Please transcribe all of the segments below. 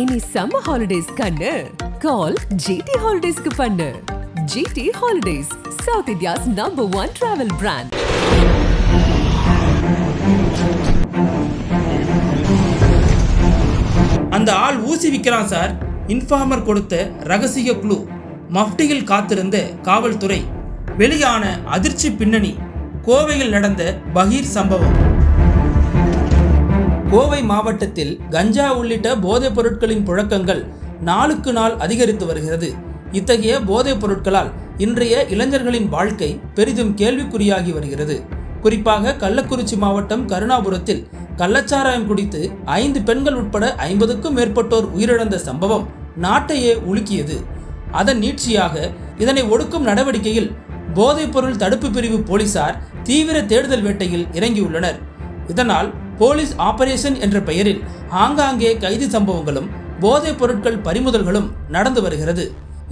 இனி summer holidays கண்ணு. கால் GT ஹாலிடேஸ்க்கு பண்ணு. GT holidays South India's number one travel brand அந்த ஆள் ஊசி விற்கிறான் சார். இன்ஃபார்மர் கொடுத்த ரகசிய குழு மஃப்டியில் காத்திருந்த காவல்துறை வெளியான அதிர்ச்சி பின்னணி கோவையில் நடந்த பகீர் சம்பவம். கோவை மாவட்டத்தில் கஞ்சா உள்ளிட்ட போதைப் பொருட்களின் புழக்கங்கள் நாளுக்கு நாள் அதிகரித்து வருகிறது. இத்தகைய போதைப் பொருட்களால் இன்றைய இளைஞர்களின் வாழ்க்கை பெரிதும் கேள்விக்குறியாகி வருகிறது. குறிப்பாக கள்ளக்குறிச்சி மாவட்டம் கருணாபுரத்தில் கள்ளச்சாராயம் குடித்து ஐந்து பெண்கள் உட்பட ஐம்பதுக்கும் மேற்பட்டோர் உயிரிழந்த சம்பவம் நாட்டையே உலுக்கியது. அதன் நீட்சியாக இதனை ஒடுக்கும் நடவடிக்கையில் போதைப்பொருள் தடுப்பு பிரிவு போலீசார் தீவிர தேடுதல் வேட்டையில் இறங்கியுள்ளனர். இதனால் போலீஸ் ஆபரேஷன் என்ற பெயரில் ஆங்காங்கே கைது சம்பவங்களும் போதைப் பொருட்கள் பறிமுதல்களும் நடந்து வருகிறது.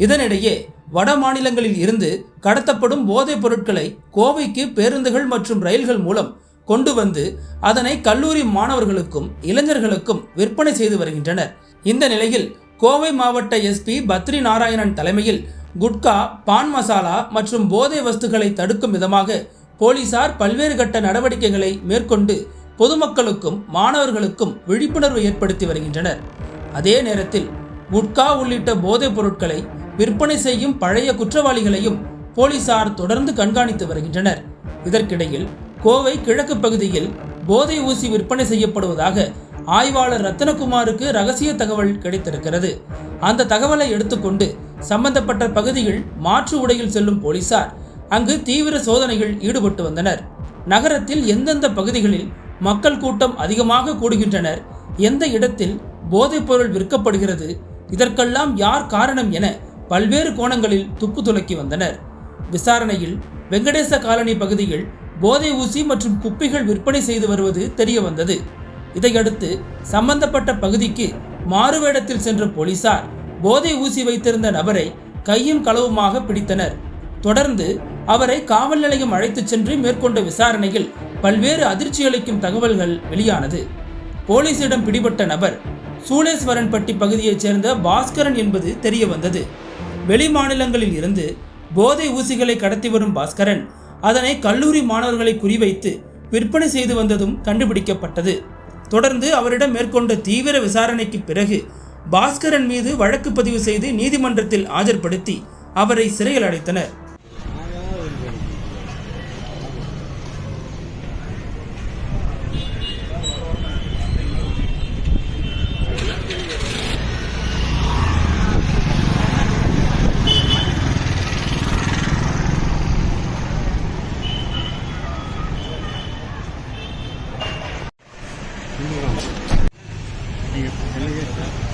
இதனிடையே வட மாநிலங்களில் இருந்து கடத்தப்படும் போதைப் பொருட்களை கோவைக்கு பேருந்துகள் மற்றும் ரயில்கள் மூலம் கொண்டு வந்து அதனை கல்லூரி மாணவர்களுக்கும் இளைஞர்களுக்கும் விற்பனை செய்து வருகின்றனர். இந்த நிலையில் கோவை மாவட்ட எஸ்பி பத்ரி நாராயணன் தலைமையில் குட்கா பான் மசாலா மற்றும் போதை வஸ்துகளை தடுக்கும் விதமாக போலீசார் பல்வேறு கட்ட நடவடிக்கைகளை மேற்கொண்டு பொதுமக்களுக்கும் மாணவர்களுக்கும் விழிப்புணர்வு ஏற்படுத்தி வருகின்றனர். அதே நேரத்தில் குட்கா உள்ளிட்ட போதைப் பொருட்களை விற்பனை செய்யும் பழைய குற்றவாளிகளையும் போலீசார் தொடர்ந்து கண்காணித்து வருகின்றனர். இதற்கிடையில் கோவை கிழக்கு பகுதியில் போதை ஊசி விற்பனை செய்யப்படுவதாக ஆய்வாளர் ரத்தனகுமாருக்கு ரகசிய தகவல் கிடைத்திருக்கிறது. அந்த தகவலை எடுத்துக்கொண்டு சம்பந்தப்பட்ட பகுதியில் மாற்று உடையில் செல்லும் போலீசார் அங்கு தீவிர சோதனைகள் ஈடுபட்டு வந்தனர். நகரத்தில் எந்தெந்த பகுதிகளில் மக்கள் கூட்டம் அதிகமாக கூடுகின்றனர். எந்த இடத்தில் போதைப்பொருள் விற்கப்படுகிறது இதற்கெல்லாம் யார் காரணம் என பல்வேறு கோணங்களில் துப்பு துலக்கி வந்தனர். விசாரணையில் வெங்கடேச காலனி பகுதியில் போதை ஊசி மற்றும் குப்பிகள் விற்பனை செய்து வருவது தெரிய வந்தது இதையடுத்து சம்பந்தப்பட்ட பகுதிக்கு மாறுவேடத்தில் சென்ற போலீசார் போதை ஊசி வைத்திருந்த நபரை கையும் களவுமாக பிடித்தனர். தொடர்ந்து அவரை காவல் நிலையம் அழைத்துச் சென்று மேற்கொண்ட விசாரணையில் பல்வேறு அதிர்ச்சியளிக்கும் தகவல்கள் வெளியானது. போலீசிடம் பிடிபட்ட நபர் சூளேஸ்வரன்பட்டி பகுதியைச் சேர்ந்த பாஸ்கரன் என்பது தெரிய வந்தது வெளி மாநிலங்களில் இருந்து போதை ஊசிகளை கடத்தி வரும் பாஸ்கரன் அதனை கல்லூரி மாணவர்களை குறிவைத்து விற்பனை செய்து வந்ததும் கண்டுபிடிக்கப்பட்டது. தொடர்ந்து அவரிடம் மேற்கொண்ட தீவிர விசாரணைக்கு பிறகு பாஸ்கரன் மீது வழக்கு பதிவு செய்து நீதிமன்றத்தில் ஆஜர்படுத்தி அவரை சிறையில் அடைத்தனர். Gracias.